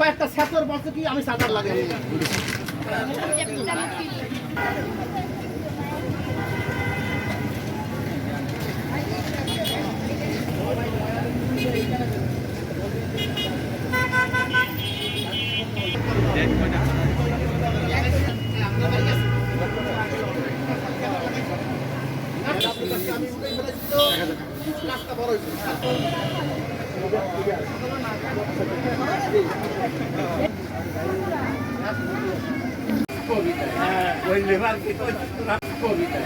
কয়েকটা ছাত্র বলছে কি আমি চার্জার লাগাই আমি উঠে ফেলেছি তো কাজটা বড় হয়েছে কবিতা হ্যাঁ ওই লেবার কি কবিতা